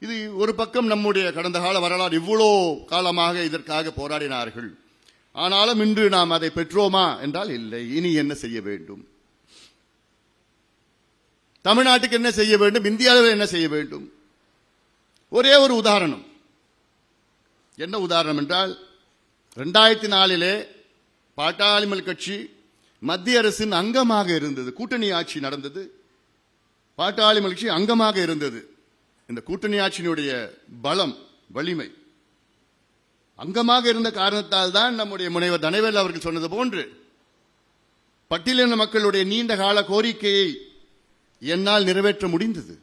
இது ஒரு பக்கம் நம்முடைய கடந்த கால வரலாறு இவ்வளோ காலமாக இதற்காக போராடினார்கள். ஆனாலும் இன்று நாம் அதை பெற்றோமா என்றால் இல்லை. இனி என்ன செய்ய வேண்டும்? தமிழ்நாட்டுக்கு என்ன செய்ய வேண்டும்? இந்தியாவில் என்ன செய்ய வேண்டும்? ஒரே ஒரு உதாரணம். என்ன உதாரணம் என்றால் ரெண்டாயிரத்தி நாலிலே பாட்டாளிமல் கட்சி மத்திய அரசின் அங்கமாக இருந்தது. கூட்டணி ஆட்சி நடந்தது. பாட்டாளிமல் கட்சி அங்கமாக இருந்தது. இந்த கூட்டணி ஆட்சியினுடைய பலம் வலிமை அங்கமாக இருந்த காரணத்தால் தான் நம்முடைய முனைவர் தனவேல் அவர்கள் சொன்னது போன்று பட்டியலின மக்களுடைய நீண்ட கால கோரிக்கையை என்னால் நிறைவேற்ற முடிந்தது.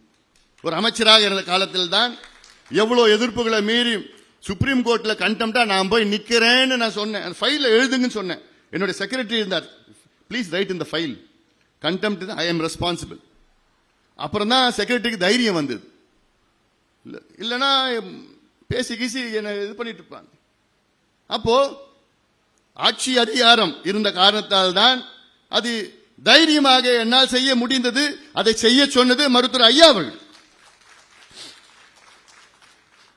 ஒரு அமைச்சராக இருந்த காலத்தில் தான் எவ்வளவு எதிர்ப்புகளை மீறி சுப்ரீம் கோர்ட்டில் கண்டம்டா நான் போய் நிற்கிறேன்னு நான் சொன்னேன். ஃபைலில் எழுதுங்கன்னு சொன்னேன். என்னுடைய செக்ரட்டரி இருந்தார். ப்ளீஸ் ரைட் இந்த file condemned I am responsible அப்புறம் தான் செக்ரட்டரிக்கு தைரியம் வந்தது. இல்லை இல்லைன்னா பேசி கீசி என்னை இது பண்ணிட்டு இருப்பாங்க. அப்போ ஆட்சி அதிகாரம் இருந்த காரணத்தால் தான் அது தைரியமாக என்னால் செய்ய முடிந்தது அதை செய்ய சொன்னது மருத்துவர் ஐயா அவர்கள்.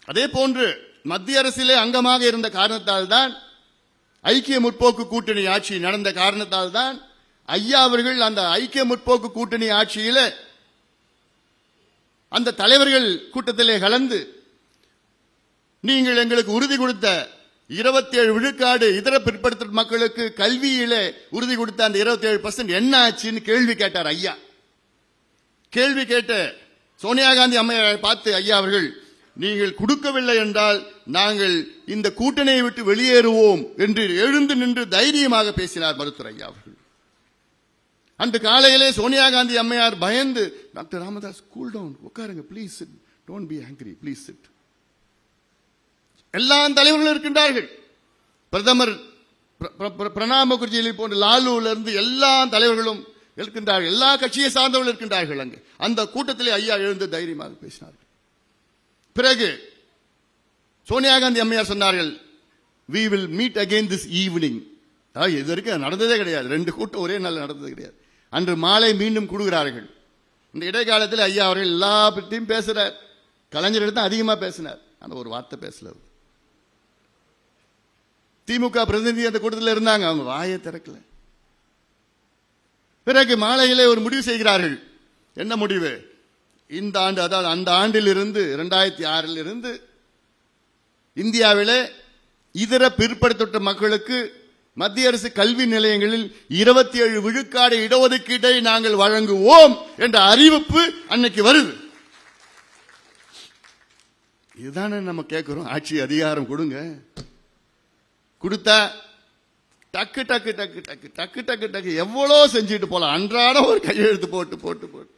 அதே போன்று மத்திய அரசிலே அங்கமாக இருந்த காரணத்தால் தான் ஐக்கிய முற்போக்கு கூட்டணி ஆட்சி நடந்த காரணத்தால் தான் ஐயா அவர்கள் அந்த ஐக்கிய முற்போக்கு கூட்டணி ஆட்சியில அந்த தலைவர்கள் கூட்டத்திலே கலந்து நீங்கள் எங்களுக்கு உறுதி கொடுத்த இருபத்தி ஏழு விழுக்காடு இதர பிற்படுத்த மக்களுக்கு கல்வியிலே உறுதி கொடுத்த அந்த இருபத்தி ஏழு பர்சன்ட் என்ன ஆச்சுன்னு கேள்வி கேட்டார் ஐயா. கேள்வி கேட்ட சோனியா காந்தி அம்மையாரை பார்த்து ஐயா அவர்கள் நீங்கள் கொடுக்கவில்லை என்றால் நாங்கள் இந்த கூட்டணியை விட்டு வெளியேறுவோம் என்று எழுந்து நின்று தைரியமாக பேசினார் மருத்துவர் ஐயா அவர்கள். அன்று காலையிலே சோனியா காந்தி அம்மையார் பயந்து டாக்டர் ராமதாஸ் கூல் டவுன் உட்காருங்க please sit don't be angry please sit எல்லா தலைவர்களும் இருக்கின்றார்கள். பிரதமர் பிர- பிர- பிர- பிரணாப் முகர்ஜி போன்ற லாலுல இருந்து எல்லா தலைவர்களும் இருக்கின்றார்கள். எல்லா கட்சியை சார்ந்தவர்கள் இருக்கின்றார்கள் அங்கு. அந்த கூட்டத்திலே ஐயா எழுந்து தைரியமாக பேசினார்கள். பிறகு சோனியா காந்தி அம்மையார் சொன்னார்கள் we will meet again this evening இது வரைக்கும் நடந்ததே கிடையாது. ரெண்டு கூட்டம் ஒரே நாள் நடந்தது கிடையாது. அன்று மாலை மீண்டும் கூடுகிறார்கள். இந்த இடைக்காலத்தில் ஐயா அவர்கள் எல்லா பற்றியும் பேசுறார். கலைஞர் தான் அதிகமாக பேசினார். ஆனால் ஒரு வார்த்தை பேசல திமுக பிரதிநிதி அந்த கூட்டத்தில் இருந்தாங்க. அவங்க வாயை திறக்கல. பிறகு மாலையிலே ஒரு முடிவு செய்கிறார்கள். என்ன முடிவு? இந்த ஆண்டு அதாவது அந்த ஆண்டிலிருந்து இரண்டாயிரத்தி ஆறில் இருந்து இந்தியாவிலே இதர பிற்படுத்தப்பட்ட மக்களுக்கு மத்திய அரசு கல்வி நிலையங்களில் இருபத்தி ஏழு விழுக்காடு இடஒதுக்கீட்டை நாங்கள் வழங்குவோம் என்ற அறிவிப்பு அன்னைக்கு வருது. இதுதானே நம்ம கேட்கிறோம். ஆட்சி அதிகாரம் கொடுங்க. கொடுத்தா டக்கு டக்கு டக்கு டக்கு டக்கு டக்கு டக்கு எவ்வளோ செஞ்சுட்டு போகலாம் அன்றாட ஒரு கையெழுத்து போட்டு போட்டு போட்டு.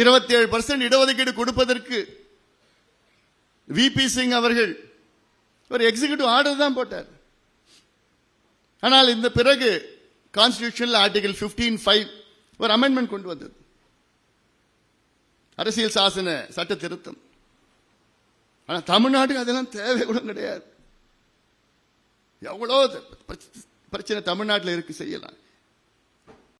இருபத்தி ஏழு பர்சன்ட் இடஒதுக்கீடு கொடுப்பதற்கு விபி சிங் அவர்கள் ஒரு எக்ஸிகியூட்டிவ் ஆர்டர் தான் போட்டார். ஆனால் இந்த பிறகு கான்ஸ்டியூஷனில் ஆர்டிகல் 15 ஃபைவ் ஒரு அமெண்ட்மெண்ட் கொண்டு வந்தது. அரசியல் சாசன சட்ட திருத்தம். ஆனால் தமிழ்நாட்டுக்கு அதெல்லாம் தேவை கூட கிடையாது. எவ்வளோ பிரச்சனை தமிழ்நாட்டில் இருக்கு செய்யலாம்.